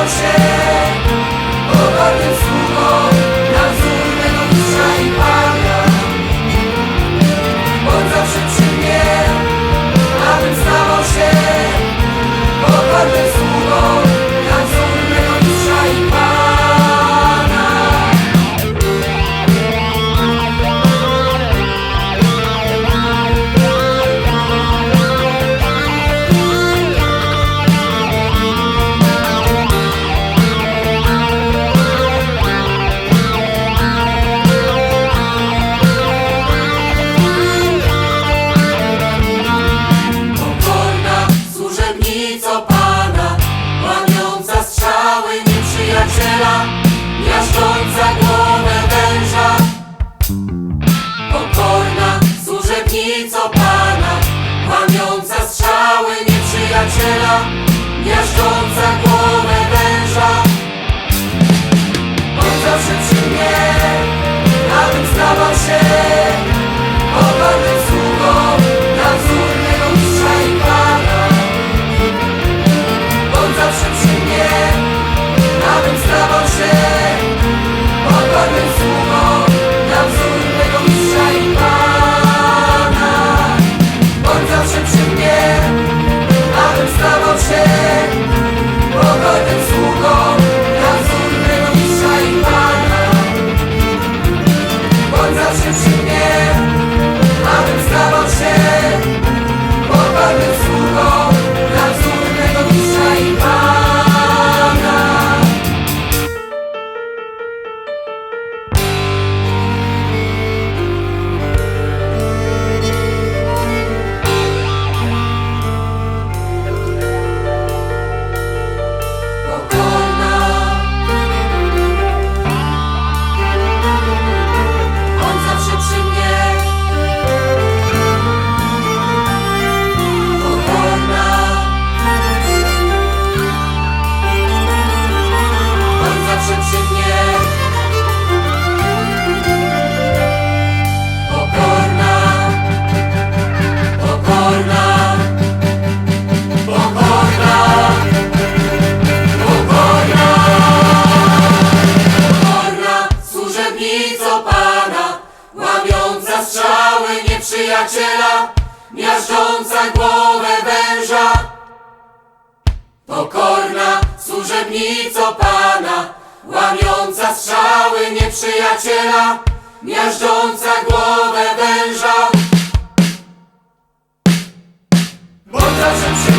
você. Pokorna służebnico Pana Łamiąca strzały nieprzyjaciela Miażdżąca głowę miażdżąca głowę węża. Pokorna służebnico Pana, łamiąca strzały nieprzyjaciela, miażdżąca głowę węża. Bo zawsze